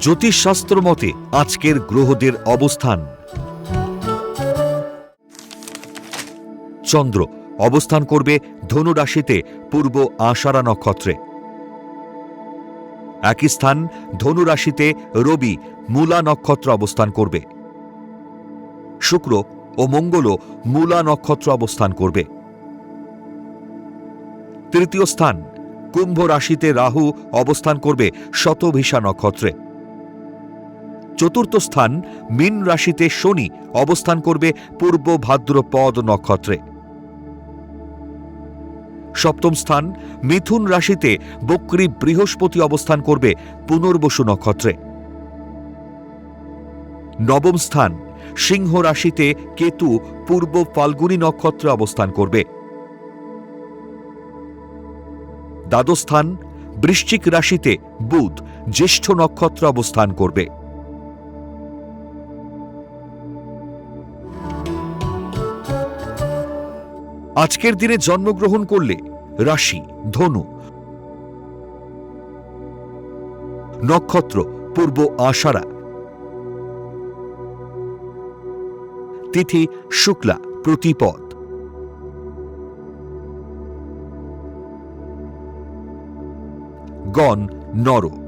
জ্যোতিষশাস্ত্র মতে আজকের গ্রহদের অবস্থান। চন্দ্র অবস্থান করবে ধনু রাশিতে পূর্ব আষাঢ়া নক্ষত্রে। একই স্থান ধনু রাশিতে রবি মূলা নক্ষত্র অবস্থান করবে। শুক্র ও মঙ্গলও মূলা নক্ষত্র অবস্থান করবে। তৃতীয় স্থান কুম্ভ রাশিতে রাহু অবস্থান করবে শতভিসা নক্ষত্রে। চতুর্থ স্থান মীন রাশিতে শনি অবস্থান করবে পূর্ব ভাদ্রপদ নক্ষত্রে। সপ্তম স্থান মিথুন রাশিতে বক্রী বৃহস্পতি অবস্থান করবে পুনর্বসু নক্ষত্রে। নবম স্থান সিংহ রাশিতে কেতু পূর্ব ফাল্গুনী নক্ষত্রে অবস্থান করবে। দ্বাদশ স্থান বৃশ্চিক রাশিতে বুধ জ্যেষ্ঠ নক্ষত্র অবস্থান করবে। আজকের দিনে জন্মগ্রহণ করলে রাশি ধনু। নক্ষত্র পূর্ব আষাঢ়া। তিথি শুক্লা প্রতিপদ। গণ নর।